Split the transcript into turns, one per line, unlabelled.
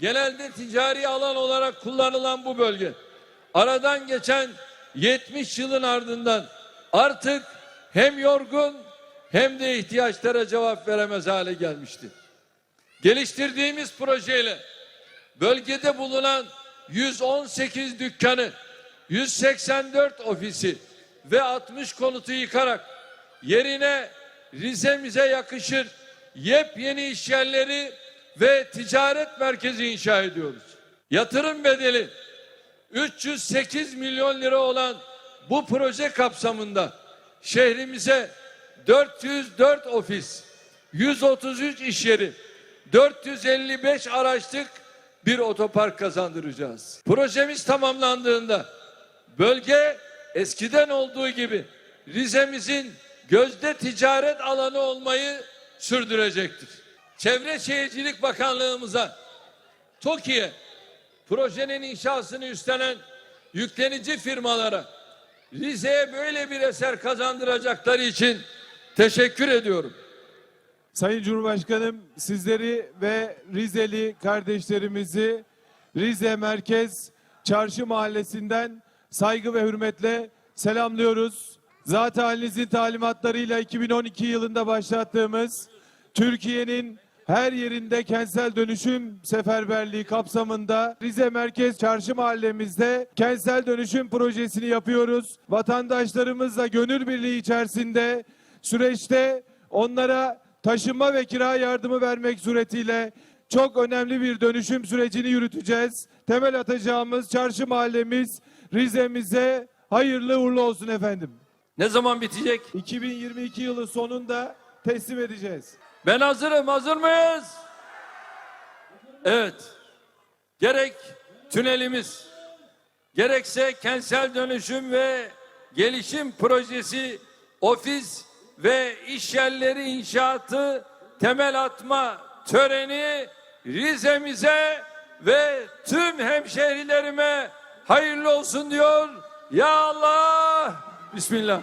genelde ticari alan olarak kullanılan bu bölge aradan geçen 70 yılın ardından artık hem yorgun hem de ihtiyaçlara cevap veremez hale gelmişti. Geliştirdiğimiz projeyle bölgede bulunan 118 dükkanı, 184 ofisi ve 60 konutu yıkarak yerine Rize'mize yakışır yepyeni iş yerleri ve ticaret merkezi inşa ediyoruz. Yatırım bedeli 308 milyon lira olan bu proje kapsamında şehrimize 404 ofis, 133 iş yeri, 455 araçlık bir otopark kazandıracağız. Projemiz tamamlandığında bölge eskiden olduğu gibi Rize'mizin gözde ticaret alanı olmayı sürdürecektir. Çevre Şehircilik Bakanlığımıza TOKİ'ye projenin inşasını üstlenen yüklenici firmalara Rize'ye böyle bir eser kazandıracakları için teşekkür ediyorum.
Sayın Cumhurbaşkanım sizleri ve Rizeli kardeşlerimizi Rize Merkez Çarşı Mahallesi'nden saygı ve hürmetle selamlıyoruz. Zat halinizin talimatlarıyla 2012 yılında başlattığımız Türkiye'nin her yerinde kentsel dönüşüm seferberliği kapsamında Rize Merkez Çarşı Mahallemizde kentsel dönüşüm projesini yapıyoruz. Vatandaşlarımızla gönül birliği içerisinde süreçte onlara taşınma ve kira yardımı vermek suretiyle çok önemli bir dönüşüm sürecini yürüteceğiz. Temel atacağımız çarşı mahallemiz Rize'mize hayırlı uğurlu olsun efendim.
Ne zaman bitecek?
2022 yılı sonunda teslim edeceğiz.
Ben hazırım. Hazır mıyız? Evet. Gerek tünelimiz, gerekse kentsel dönüşüm ve gelişim projesi, ofis ve iş yerleri inşaatı temel atma töreni Rize'mize ve tüm hemşehrilerime hayırlı olsun diyor. Ya Allah! Bismillah.